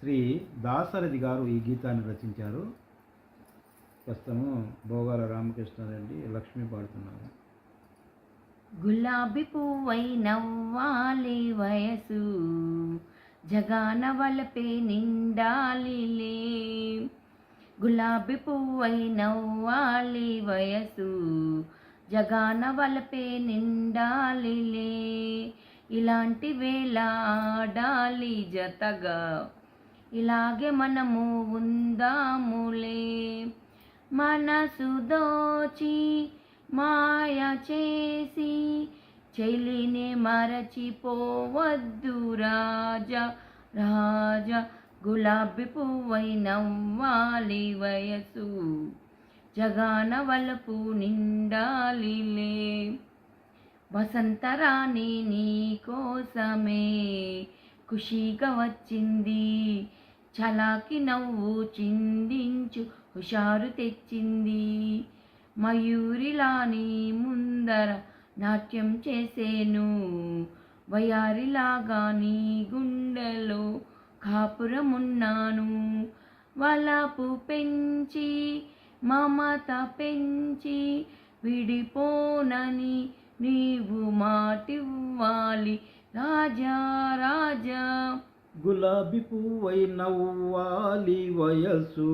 శ్రీ దాసరథి గారు ఈ గీతాన్ని రచించారు. ప్రస్తుతము భోగాల రామకృష్ణారెడ్డి లక్ష్మి పాడుతున్నారు. గులాబీ పువ్వై నవ్వాలి వయసు జగాన వలపే నిండాలిలే గులాబీ పువ్వై నవ్వాలి వయసు జగాన వలపే నిండాలిలే ఇలాంటి వేళ ఆడాలి జతగా ఇలాగే మనము ఉందాములే. మనసు దోచి మాయ చేసి చెలిని మరచిపోవద్దు రాజా రాజా గులాబీ పువ్వై నవ్వాలి వయసు. జగాన వలపు నిండాలిలే వసంతరాణి నీ కోసమే. ఖుషీగా వచ్చింది చలాకి నవ్వు చిందించు హుషారు తెచ్చింది. మయూరిలాని ముందర నాట్యం చేసేను. వయారిలాగా నీ గుండెలో కాపురమున్నాను. వలపు పెంచి మమత పెంచి విడిపోనని నీవు మాటివ్వాలి. రాజా రాజా గులాబీ పువ్వై నవ్వాలి వయసు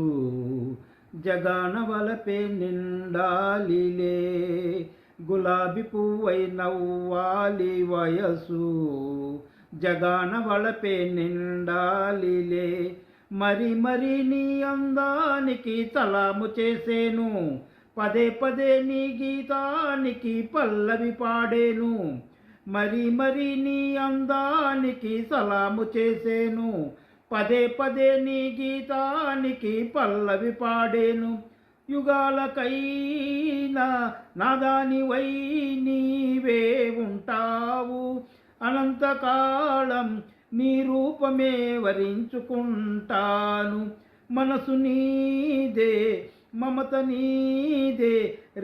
జగానవలపే నిండాలిలే గులాబీ పువ్వై నవ్వాలి వయసు జగానవలపే నిండాలిలే మరి మరి నీ అందానికి తలాము చేసేను పదే పదే నీ గీతానికి పల్లవి పాడేను. మరి మరి నీ అందానికి సలాము చేసేను. పదే పదే నీ గీతానికి పల్లవి పాడేను. యుగాలకైనా నాదానివై నీవే ఉంటావు. అనంతకాలం నీ రూపమే వరించుకుంటాను. మనసు నీదే మమత నీదే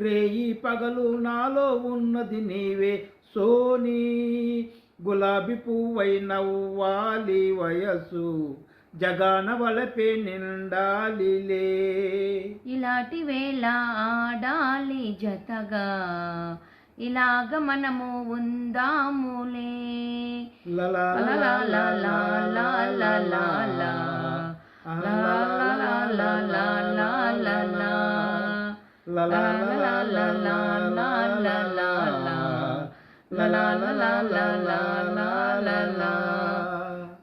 రేయి పగలు నాలో ఉన్నది నీవే సోనీ గులాబీ పువ్వై నవ్వాలి వయసు జగాన వలపే నిండాలిలే ఇలాంటి వేళ ఆడాలి జతగా ఇలాగ మనము ఉందాములే లా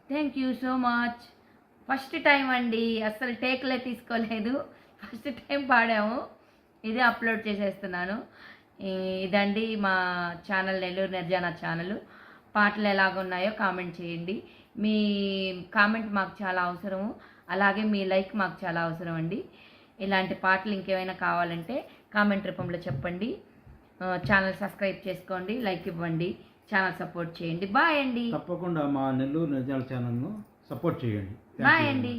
thank you so much first time అండి అస్సలు టేక్లే తీసుకోలేదు ఫస్ట్ టైం పాడాము ఇది అప్లోడ్ చేసేస్తున్నాను ఇదండి మా ఛానల్ నెల్లూరు నిర్జానా ఛానల్ పాటలు ఎలాగున్నాయో కామెంట్ చేయండి మీ కామెంట్ మాకు చాలా అవసరము అలాగే మీ లైక్ మాకు చాలా అవసరం అండి ఇలాంటి పాటలు ఇంకేమైనా కావాలంటే కామెంట్ రూపంలో చెప్పండి. ఛానల్ సబ్స్క్రైబ్ చేసుకోండి లైక్ ఇవ్వండి ఛానల్ సపోర్ట్ చేయండి. బాయ్ అండి. తప్పకుండా మా నెల్లూరు నిజాల ఛానల్ను సపోర్ట్ చేయండి. బాయ్ అండి.